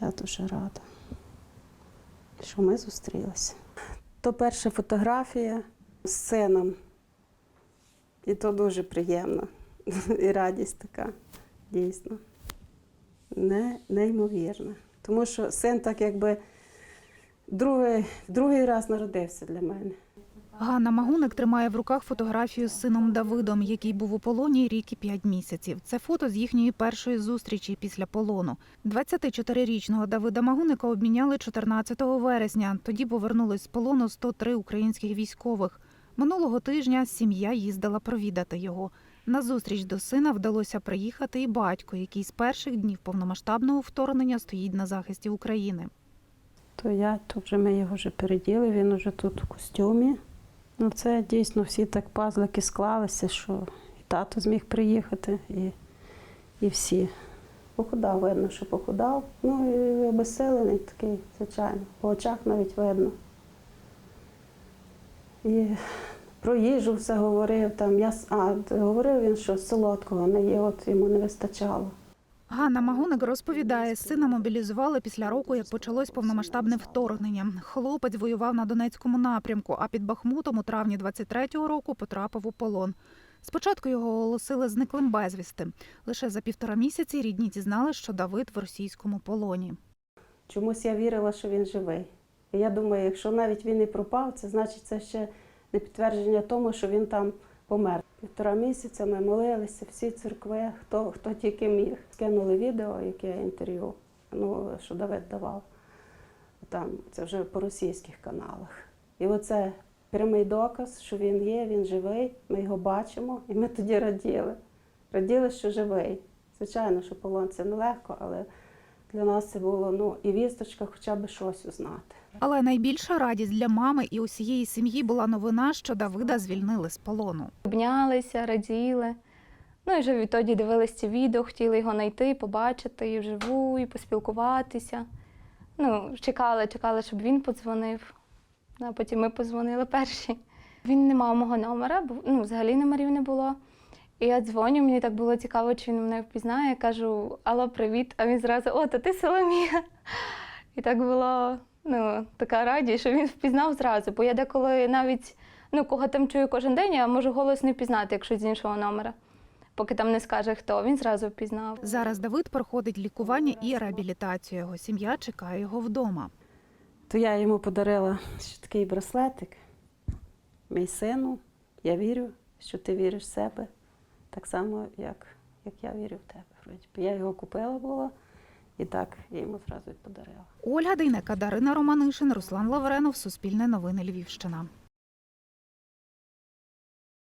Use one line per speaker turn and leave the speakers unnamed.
Я дуже рада, що ми зустрілися. То перша фотографія з сином. І то дуже приємно. І радість така, дійсно. Не, неймовірна. Тому що син так якби другий, другий раз народився для мене.
Ганна Магуник тримає в руках фотографію з сином Давидом, який був у полоні рік і п'ять місяців. Це фото з їхньої першої зустрічі після полону. 24-річного Давида Магуника обміняли 14 вересня. Тоді повернулись з полону 103 українських військових. Минулого тижня сім'я їздила провідати його. На зустріч до сина вдалося приїхати і батько, який з перших днів повномасштабного вторгнення стоїть на захисті України.
То я, то вже ми його вже переділи, він вже тут у костюмі. Ну, це дійсно всі так пазлики склалися, що і тато зміг приїхати, і, і всі. Похудав, видно, що похудав. Ну і обеселений такий, звичайно. По очах навіть видно. І про їжу все говорив. Там, я, а, говорив він, що солодкого не є, от йому не вистачало.
Ганна Магуник розповідає, сина мобілізували після року, як почалось повномасштабне вторгнення. Хлопець воював на Донецькому напрямку, а під Бахмутом у травні 23-го року потрапив у полон. Спочатку його оголосили зниклим безвісти. Лише за півтора місяці рідні дізнали, що Давид в російському полоні.
Чомусь я вірила, що він живий. І я думаю, якщо навіть він і пропав, це значить це ще не підтвердження тому, що він там помер. Півтора місяця ми молилися, всі церкви, хто, хто тільки міг. Скинули відео, яке інтерв'ю, ну, що Давид давав. Там, це вже по російських каналах. І оце прямий доказ, що він є, він живий, ми його бачимо, і ми тоді раділи. Раділи, що живий. Звичайно, що полон це нелегко, але для нас це було ну, і вісточка, хоча б щось узнати.
Але найбільша радість для мами і усієї сім'ї була новина, що Давида звільнили з полону.
Обнялися, раділи. Ну і вже відтоді дивились ці відео, хотіли його знайти, побачити і вживу, і поспілкуватися. Ну, чекали, чекали, щоб він подзвонив. А потім ми подзвонили перші. Він не мав мого номера, бо ну, взагалі номерів не було. І я дзвоню, мені так було цікаво, чи він мене впізнає. Я кажу, алло, привіт. А він зразу, о, то ти Соломія. І так було ну, така радість, що він впізнав зразу. Бо я деколи навіть ну, кого там чую кожен день, я можу голос не впізнати, якщо з іншого номера. Поки там не скаже хто, він зразу впізнав.
Зараз Давид проходить лікування і реабілітацію. Його сім'я чекає його вдома.
То я йому подарила ще такий браслетик. Мій сину, я вірю, що ти віриш в себе, так само, як, як я вірю в тебе. вроді. Я його купила була. і так я йому зразу й подарила.
Ольга Дейнека, Дарина Романишин, Руслан Лавренов, Суспільне новини Львівщина.